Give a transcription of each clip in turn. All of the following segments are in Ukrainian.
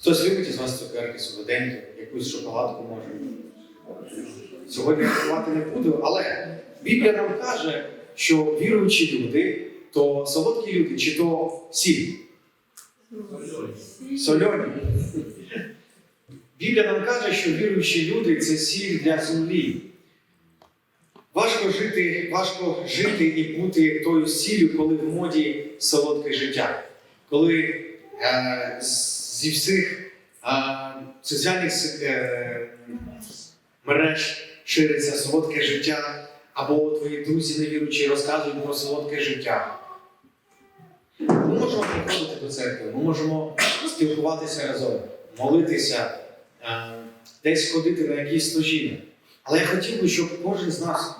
Хтось любить із вас цукерки, солоденькі, якусь шоколадку може. Сьогодні я не буду, але Біблія нам каже, що віруючі люди, то солодкі люди, чи то сіль. Сольоні. Біблія нам каже, що віруючі люди це сіль для землі. Важко жити, важко жити і бути тою сіллю, коли в моді солодке життя. Коли е, зі всіх е, соціальних е, мереж шириться солодке життя, або твої друзі невіруючі розказують про солодке життя. Ми можемо приходити до церкви, ми можемо спілкуватися разом, молитися, е, десь ходити на якісь служіння. Але я хотів би, щоб кожен з нас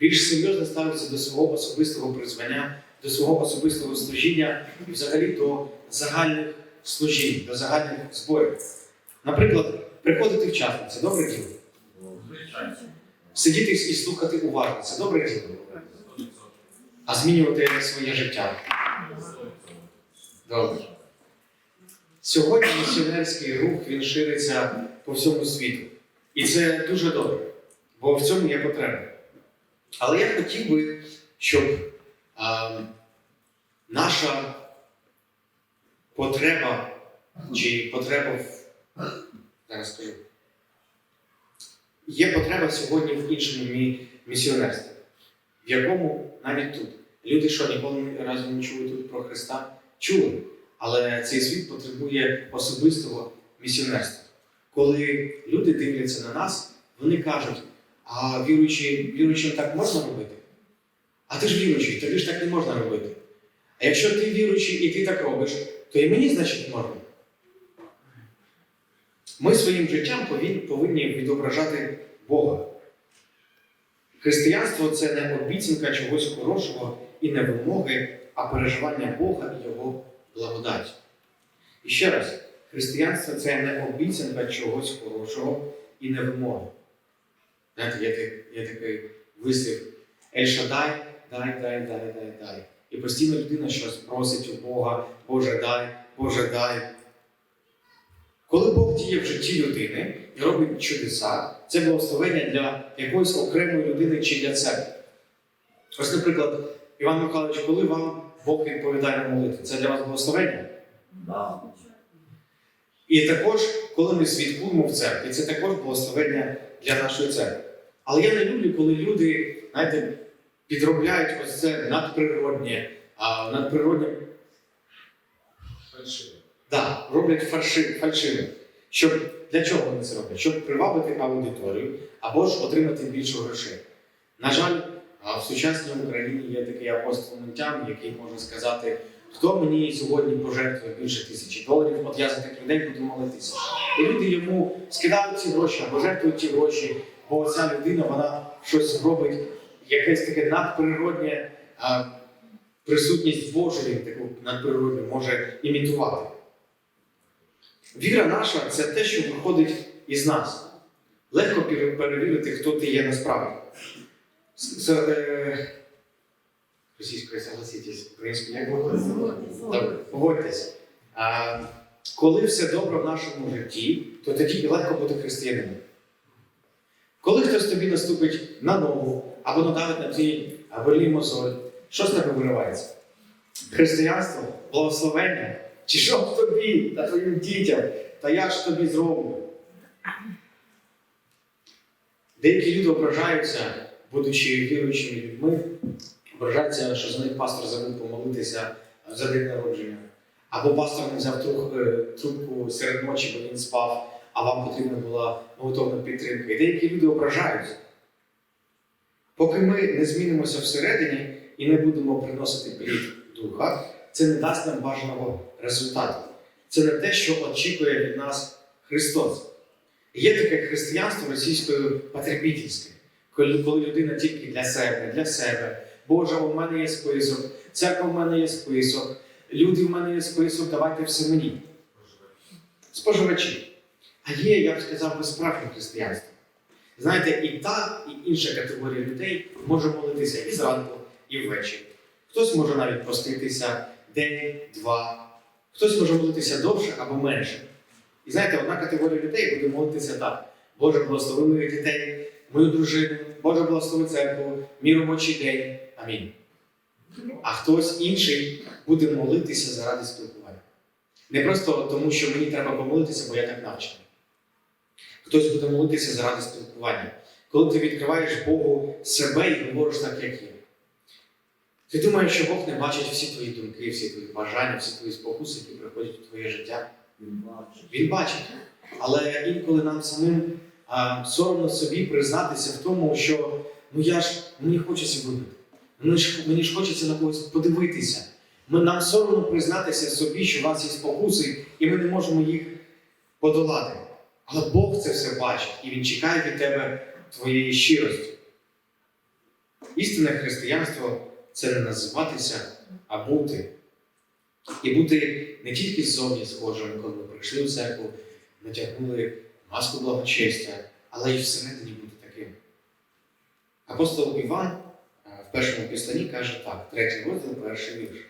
більш серйозно ставився до свого особистого призвання, до свого особистого служіння і взагалі до загальних служінь, до загальних зборів. Наприклад, приходити вчасно це добре діло. Сидіти і слухати уважно це добре діло. А змінювати своє життя. Добре. Сьогодні місіонерський рух він шириться по всьому світу. І це дуже добре, бо в цьому є потреба. Але я хотів би, щоб а, наша потреба чи потреба в. Зараз скажу. Є потреба сьогодні в іншому мі- місіонерстві, в якому навіть тут. Люди, що ніколи ні разу не чули тут про Христа, чули. Але цей світ потребує особистого місіонерства. Коли люди дивляться на нас, вони кажуть, а віруючи, віруючим так можна робити? А ти ж віруючий, тобі ж так не можна робити. А якщо ти віруючий і ти так робиш, то і мені, значить, можна. Ми своїм життям повинні, відображати Бога. Християнство це не обіцянка чогось хорошого і не вимоги, а переживання Бога і Його благодаті. І ще раз, християнство це не обіцянка чогось хорошого і не вимоги. Знаєте, є, такий вислів Ель Шадай, дай, дай, дай, дай, дай. І постійно людина щось просить у Бога, Боже дай, Боже дай. Коли Бог діє в житті людини і робить чудеса, це благословення для якоїсь окремої людини чи для церкви. Ось, наприклад, Іван Михайлович, коли вам Бог відповідає на молитву, це для вас благословення? І також, коли ми святкуємо в церкві, це також благословення для нашої церкви. Але я не люблю, коли люди, знаєте, підробляють ось це надприроднє, а надприроднє фальшиве. Да, роблять фальши, фальшиве. Щоб для чого вони це роблять? Щоб привабити аудиторію або ж отримати більше грошей. На жаль, в сучасній Україні є такий апостол Мунтян, який може сказати, хто мені сьогодні пожертвує більше тисячі доларів, от я за таких людей буду молитися. І люди йому скидають ці гроші або жертвують ці гроші, бо ця людина вона щось робить, якесь таке надприроднє а, присутність Божої, таку надприродню може імітувати. Віра наша це те, що виходить із нас. Легко перевірити, хто ти є насправді. Е, Російською согласитесь, українською як? Добре, погодьтесь. А, коли все добре в нашому житті, то тоді і легко бути християнином. Коли хтось тобі наступить на ногу або надавить на твій болі мозоль, що з тебе виривається? Християнство, благословення, чи що в тобі та твоїм дітям, та я ж тобі зроблю. Деякі люди ображаються, будучи віруючими людьми, ображаються, що за них пастор забув помолитися за день народження. Або пастор не взяв е, трубку серед ночі, бо він спав, а вам потрібна була молитовна підтримка. І деякі люди ображаються. Поки ми не змінимося всередині і не будемо приносити плід духа, це не дасть нам бажаного результату. Це не те, що очікує від нас Христос. Є таке християнство російською потребітельське, коли, людина тільки для себе, для себе. Боже, у мене є список, церква в мене є список, люди в мене є список, давайте все мені. Споживачі. А є, я б сказав, би, справжнє християнство. Знаєте, і та, і інша категорія людей може молитися і зранку, і ввечері. Хтось може навіть поститися день, два, хтось може молитися довше або менше. І знаєте, одна категорія людей буде молитися так: Боже, благослови моїх дітей, мою дружину, Боже, благослови церкву, мій робочий день. Амінь. А хтось інший буде молитися заради спілкування. Не просто тому, що мені треба помолитися, бо я так навчений. Хтось буде молитися заради спілкування. Коли ти відкриваєш Богу себе і говориш так, як є. Ти думаєш, що Бог не бачить всі твої думки, всі твої бажання, всі твої спокуси, які приходять у твоє життя. Він бачить. Але інколи нам самим а, соромно собі признатися в тому, що ну я ж мені хочеться випити. Мені ж, мені ж хочеться на когось подивитися. Ми, нам соромно признатися собі, що в нас є спокуси, і ми не можемо їх подолати. Але Бог це все бачить, і Він чекає від тебе твоєї щирості. Істинне християнство це не називатися, а бути. І бути не тільки ззовні схожими, коли ми прийшли в церкву, натягнули маску благочестя, але й всередині бути таким. Апостол Іван е, в першому післанні каже так, третій розділ, перший вірш.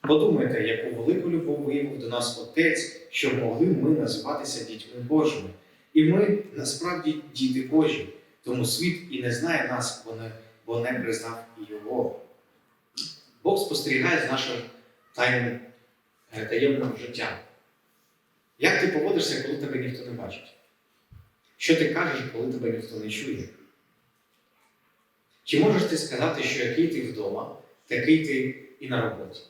Подумайте, яку велику любов виявив до нас Отець, що могли ми називатися дітьми Божими. І ми насправді діти Божі, тому світ і не знає нас, бо не, бо не признав Його. Бог спостерігає з нашим тайним е, таємним життям. Як ти поводишся, коли тебе ніхто не бачить? Що ти кажеш, коли тебе ніхто не чує? Чи можеш ти сказати, що який ти вдома, такий ти і на роботі?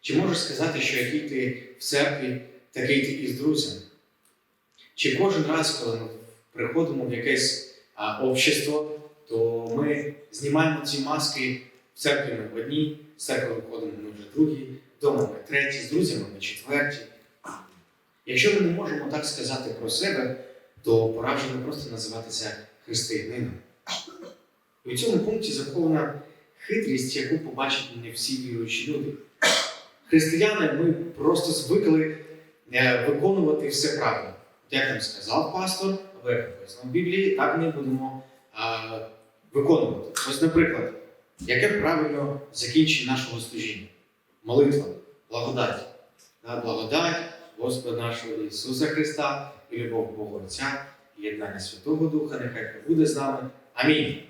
Чи можеш сказати, що який ти в церкві, такий ти і з друзями? Чи кожен раз, коли ми приходимо в якесь а, общество, то ми знімаємо ці маски в церкві ми в одній, з церкви виходимо ми вже другі, вдома ми треті, з друзями ми четверті. Якщо ми не можемо так сказати про себе, то пора вже не просто називатися християнином. У цьому пункті захована хитрість, яку побачать не всі віруючі люди. Християни ми просто звикли е, виконувати все правильно. Як нам сказав пастор, або як написано в Біблії, так ми будемо а, виконувати. Ось, наприклад, яке правильно закінчення нашого служіння? Молитва, благодать. Да, благодать Господа нашого Ісуса Христа і любов Бога Отця, і єднання Святого Духа, нехай буде з нами. Амінь.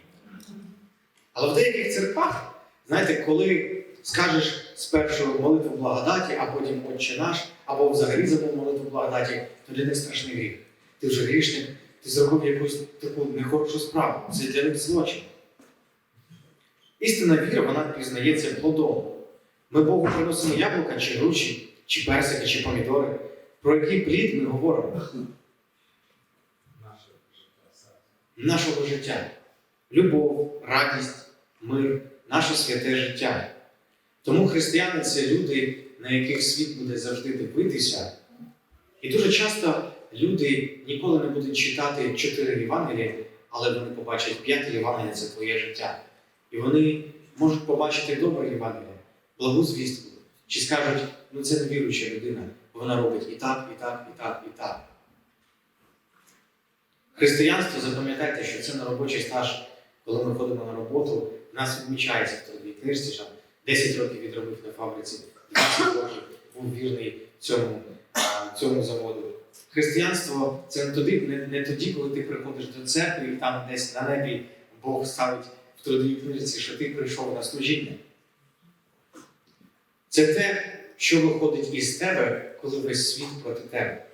Але в деяких церквах, знаєте, коли скажеш спершу молитву благодаті, а потім Отче наш, або взагалі забув молитву благодаті, то для них страшний гріх. Ти вже грішник, ти зробив якусь таку нехорошу справу. Це для них злочин. Істинна віра, вона пізнається плодом. Ми Богу приносимо яблука, чи груші, чи персики, чи помідори. Про який плід ми говоримо? Нашого життя. Любов, радість, мир, наше святе життя. Тому християни це люди, на яких світ буде завжди дивитися. І дуже часто люди ніколи не будуть читати чотири Євангелія, але вони побачать п'яте Євангелія це твоє життя. І вони можуть побачити добре Євангеліє, благу звістку. Чи скажуть, ну це невіруюча людина, вона робить і так, і так, і так, і так. Християнство, запам'ятайте, що це не робочий стаж, коли ми ходимо на роботу, нас відмічається в трудовій книжці, 10 років відробив на фабриці, 20 років був вірний цьому, цьому заводу. Християнство це не тоді, не, не тоді, коли ти приходиш до церкви і там десь на небі Бог ставить в трудовій книжці, що ти прийшов на служіння. Це те, що виходить із тебе, коли весь світ проти тебе.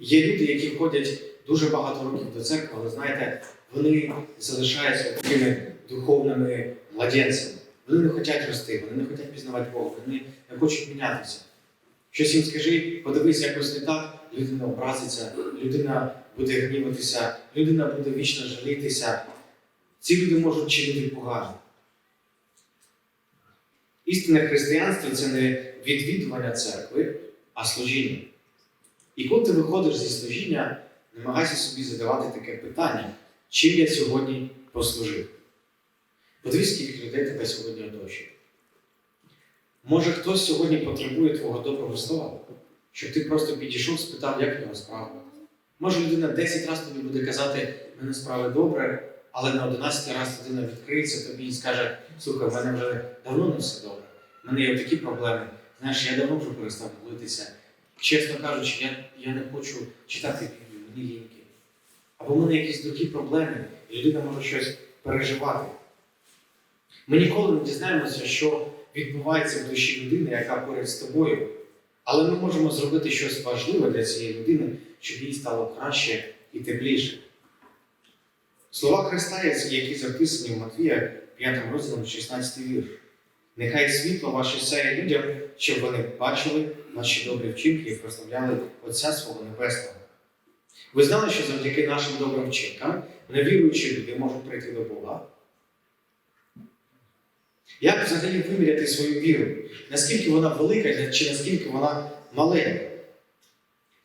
Є люди, які ходять дуже багато років до церкви, але знаєте, вони залишаються такими духовними младенцями. Вони не хочуть рости, вони не хочуть пізнавати Бога, вони не хочуть мінятися. Щось їм скажи, подивись якось не так, людина образиться, людина буде гніватися, людина буде вічно жалітися. Ці люди можуть чинити погано. Істинне християнство це не відвідування церкви, а служіння. І коли ти виходиш зі служіння, намагайся собі задавати таке питання, чим я сьогодні послужив. Подивись, скільки людей тебе сьогодні оточує. Може, хтось сьогодні потребує твого доброго слова, щоб ти просто підійшов, спитав, як в нього справа. Може, людина 10 разів тобі буде казати, в мене справи добре, але на 11 раз людина відкриється тобі і скаже, слухай, в мене вже давно не все добре. В мене є такі проблеми. Знаєш, я давно вже перестав молитися. чесно кажучи, я, я не хочу читати Біблію, мені ліньки. Або в мене якісь другі проблеми, і людина може щось переживати. Ми ніколи не дізнаємося, що відбувається в душі людини, яка поряд з тобою. Але ми можемо зробити щось важливе для цієї людини, щоб їй стало краще і тепліше. Слова Христа, які записані в Матвія 5 розділом 16 вірш. Нехай світло ваше сяє людям, щоб вони бачили наші добрі вчинки і прославляли Отця свого Небесного. Ви знали, що завдяки нашим добрим вчинкам невіруючі люди можуть прийти до Бога? Як взагалі виміряти свою віру? Наскільки вона велика чи наскільки вона маленька?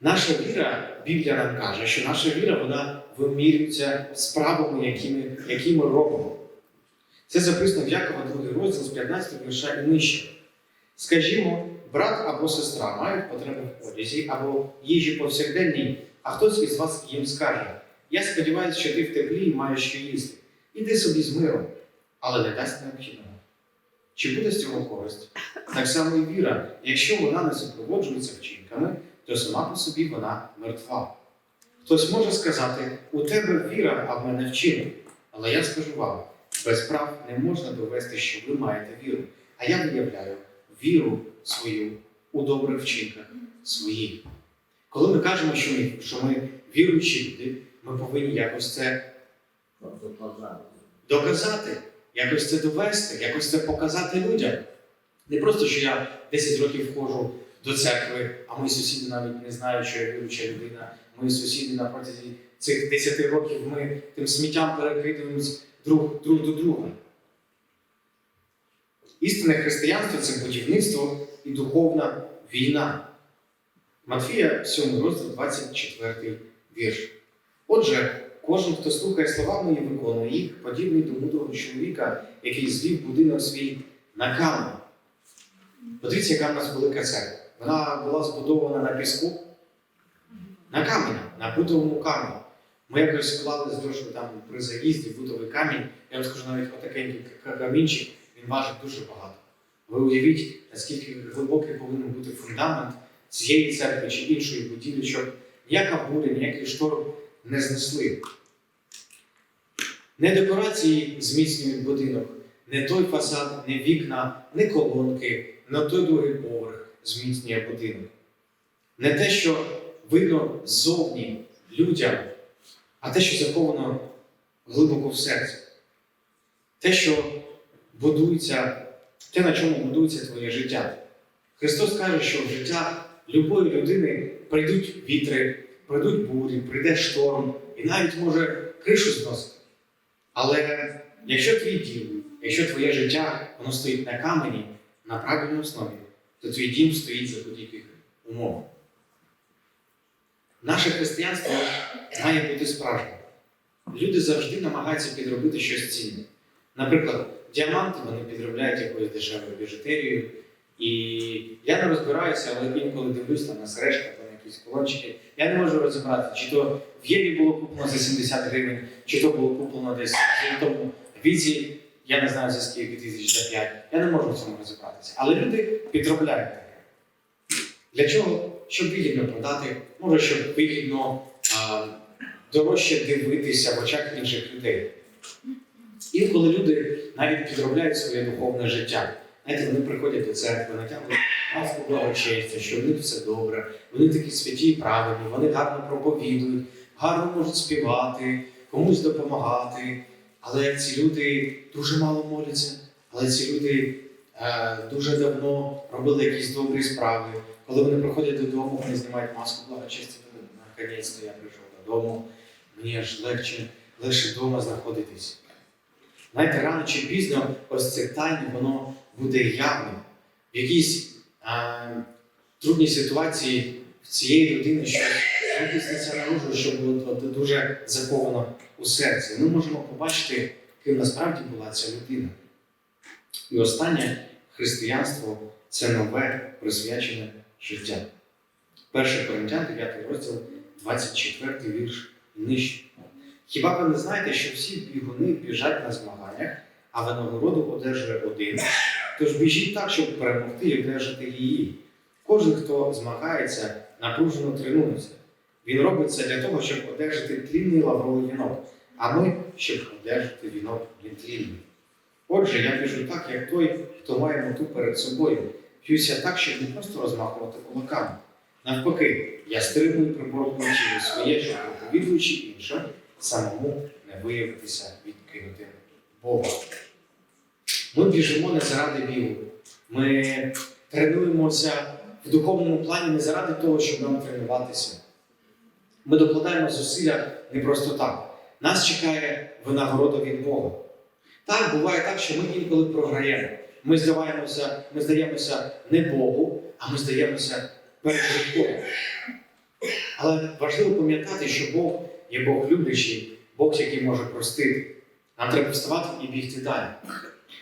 Наша віра, Біблія нам каже, що наша віра вона вимірюється справами, які ми, які ми робимо. Це записано в Якова 2 розділ з 15 вірша і нижче. Скажімо, брат або сестра мають потребу в одязі або їжі повсякденній, а хтось із вас їм скаже: Я сподіваюся, що ти в теплі і маєш що їсти. Іди собі з миром, але не дасть необхідного. Чи буде з цього користь? Так само і віра, якщо вона не супроводжується вчинками, то сама по собі вона мертва. Хтось може сказати, у тебе віра, а в мене вчинок. Але я скажу вам, без прав не можна довести, що ви маєте віру. А я виявляю віру свою у добрих вчинках своїх. Коли ми кажемо, що ми, що ми віруючі люди, ми повинні якось це доказати, якось це довести, якось це показати людям. Не просто, що я 10 років входжу до церкви, а мої сусіди навіть не знають, що я віруюча людина. Мої сусіди на протязі цих 10 років ми тим сміттям перекидуємось друг, друг до друга. Істинне християнство це будівництво і духовна війна. Матфія 7 розділ 24 вірш. Отже, кожен, хто слухає слова мої, виконує їх, подібний до мудрого чоловіка, який звів будинок свій на камінь. Подивіться, яка в нас велика церква. Вона була збудована на піску, на камені, на бутовому камені. Ми якось склали з там при заїзді бутовий камінь. Я вам скажу навіть отакенький камінчик, він важить дуже багато. Ви уявіть, наскільки глибокий повинен бути фундамент цієї церкви чи іншої будівлі, щоб ніяка буря, ніякий шторм не знесли. Не декорації зміцнюють будинок, не той фасад, не вікна, не колонки, не той другий поверх зміцнює будинок. Не те, що видно ззовні людям, а те, що заховано глибоко в серці. Те, що будується, те, на чому будується твоє життя. Христос каже, що в життя любої людини прийдуть вітри, прийдуть бурі, прийде шторм і навіть може кришу зносити. Але якщо твій дім, якщо твоє життя воно стоїть на камені, на правильній основі, то твій дім стоїть за будь-яких умов. Наше християнство має бути справжнім. Люди завжди намагаються підробити щось цінне. Наприклад, діаманти вони підробляють якоюсь дешевою біжутерією. І я не розбираюся, але інколи дивлюсь там на сережка, там якісь колончики. Я не можу розібрати, чи то в Єві було куплено за 70 гривень, чи то було куплено десь в тому віці, я не знаю за скільки тисяч за 5. Я не можу в цьому розібратися. Але люди підробляють таке. Для чого? Щоб вигідно продати, може, щоб вигідно а, дорожче дивитися в очах інших людей. Інколи люди навіть підробляють своє духовне життя. Знаєте, вони приходять до церкви, натягнуть маску благочестя, що в них все добре, вони такі святі і правильні, вони гарно проповідують, гарно можуть співати, комусь допомагати. Але ці люди дуже мало моляться, але ці люди е, дуже давно робили якісь добрі справи. Коли вони приходять додому, вони знімають маску благочестя, наконець-то я прийшов додому, мені аж легше, легше вдома знаходитись. Знаєте, рано чи пізно ось це тайне, воно буде явним. В якійсь а, трудній ситуації цієї людини, що витиснеться наружу, що було дуже заховано у серці. Ми можемо побачити, ким насправді була ця людина. І останнє християнство це нове присвячене життя. 1 Коринтян, 9 розділ, 24 вірш нижче. Хіба ви не знаєте, що всі бігуни біжать на змаганнях, а винагороду одержує один? Тож біжіть так, щоб перемогти і одержати її. Кожен, хто змагається, напружено тренується. Він робить це для того, щоб одержати тлінний лавровий вінок, а ми, щоб одержати вінок нетлінний. Отже, я біжу так, як той, хто має мету перед собою. П'юся так, щоб не просто розмахувати кулаками. Навпаки, я стрибую приборкуючи своє, щоб проповідуючи іншим, самому не виявитися відкинутим Бога. Ми біжимо не заради бігу. Ми тренуємося в духовному плані не заради того, щоб нам тренуватися. Ми докладаємо зусилля не просто так. Нас чекає винагорода від Бога. Так, буває так, що ми інколи програємо. Ми здаємося, ми здаємося не Богу, а ми здаємося перед життям. Але важливо пам'ятати, що Бог є Бог люблячий, Бог, який може простити. Нам треба вставати і бігти далі.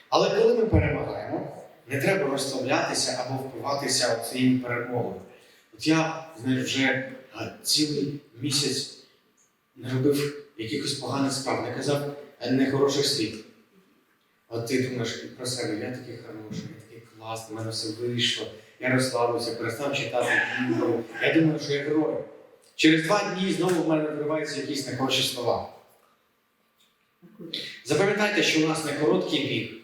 Але коли ми перемагаємо, не треба розслаблятися або впиватися цією перемогою. От я знаєш, вже цілий місяць не робив якихось поганих справ, не казав нехороших слів. От ти думаєш про себе, я такий хороший, я такий класний, в мене все вийшло, я розслабився, перестав читати Біблію. Я думаю, що я герой. Через два дні знову в мене вириваються якісь нехороші слова. Запам'ятайте, що у нас не короткий біг.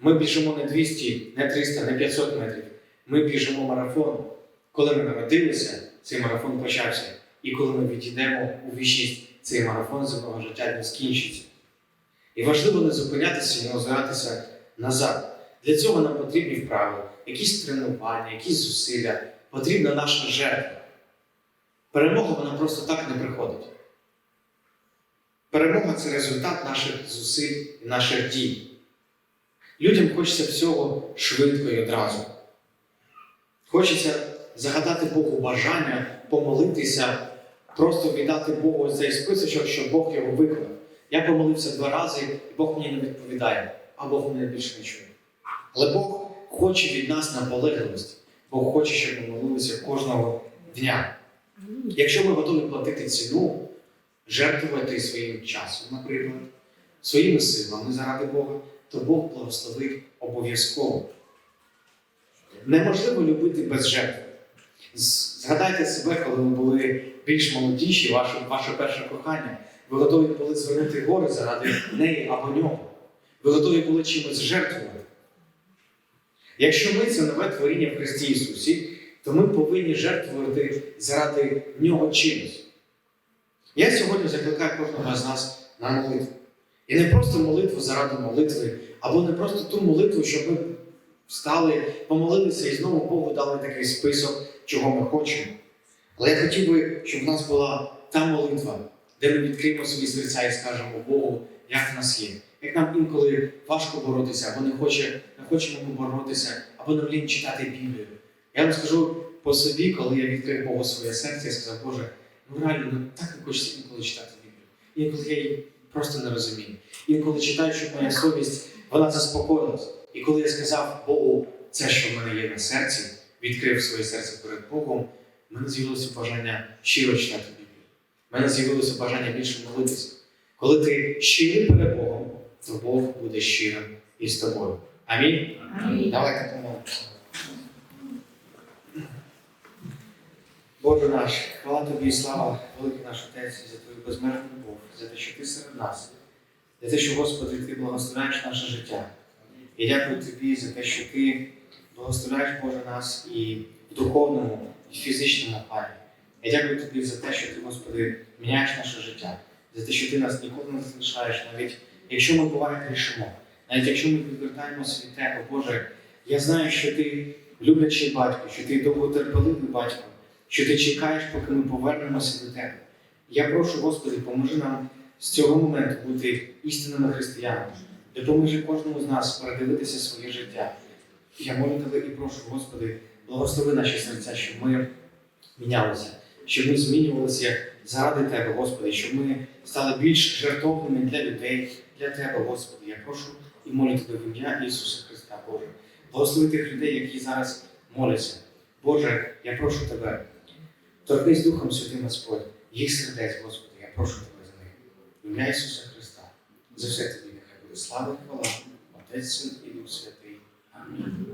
Ми біжимо не 200, не 300, не 500 метрів. Ми біжимо марафон. Коли ми народилися, цей марафон почався. І коли ми відійдемо у вічність, цей марафон земного життя не скінчиться. І важливо не зупинятися і не озиратися назад. Для цього нам потрібні вправи, якісь тренування, якісь зусилля, потрібна наша жертва. Перемога вона просто так не приходить. Перемога це результат наших зусиль і наших дій. Людям хочеться всього швидко і одразу. Хочеться загадати Богу бажання, помолитися, просто віддати Богу цей списочок, щоб Бог його виконав. Я помолився два рази, і Бог мені не відповідає, а Бог мене більше не чує. Але Бог хоче від нас наполегливості. Бог хоче, щоб ми молилися кожного дня. Якщо ми готові платити ціну, жертвувати своїм часом, наприклад, своїми силами заради Бога, то Бог благословить обов'язково. Неможливо любити без жертви. Згадайте себе, коли ви були більш молодіші, ваше, ваше перше кохання. Ви готові були звернути гори заради неї або нього. Ви готові були чимось жертвувати. Якщо ми це нове творіння в Христі Ісусі, то ми повинні жертвувати заради нього чимось. Я сьогодні закликаю кожного з нас на молитву. І не просто молитву заради молитви, або не просто ту молитву, щоб ми встали, помолилися і знову Богу дали такий список, чого ми хочемо. Але я хотів би, щоб в нас була та молитва, де ми відкриємо свої серця і скажемо Богу, як в нас є. Як нам інколи важко боротися, або не, хоче, не хочемо ми боротися, або нам лінь читати Біблію. Я вам скажу по собі, коли я відкрив Богу своє серце, я сказав, Боже, ну реально, ну так не хочеться інколи читати Біблію. Інколи я її просто не розумію. Інколи читаю, щоб моя совість вона заспокоїлась. І коли я сказав Богу це, що в мене є на серці, відкрив своє серце перед Богом, в мене з'явилося бажання щиро читати Біблію. В мене з'явилося бажання більше молитися. Коли ти щирий перед Богом, то Бог буде щирим із тобою. Амінь. Амінь. Давайте помолимося. Боже наш, хвала тобі і слава, великий наш Отець, за твою безмежну любов, за те, що ти серед нас, за те, що, Господи, ти благословляєш наше життя. І дякую тобі за те, що ти благословляєш Боже нас і в духовному, і в фізичному плані. Я дякую тобі за те, що ти, Господи, міняєш наше життя, за те, що ти нас ніколи не залишаєш, навіть якщо ми буває грішимо, навіть якщо ми відвертаємося від тебе, Боже, я знаю, що ти люблячий батько, що ти довготерпеливий батько, що ти чекаєш, поки ми повернемося до тебе. Я прошу, Господи, поможи нам з цього моменту бути істинними християнами. Допоможи кожному з нас передивитися своє життя. Я молю тебе і прошу, Господи, благослови наші серця, щоб ми мінялися, щоб ми змінювалися заради Тебе, Господи, щоб ми стали більш жертовними для людей, для Тебе, Господи. Я прошу і молю Тебе в ім'я Ісуса Христа, Боже. Благослови тих людей, які зараз моляться. Боже, я прошу Тебе, торкнись Духом Святим Господь, їх сердець, Господи, я прошу Тебе за них. Ім'я Ісуса Христа. За все тобі нехай буде слава і хвала, Отець Син і Дух Святий. Амінь.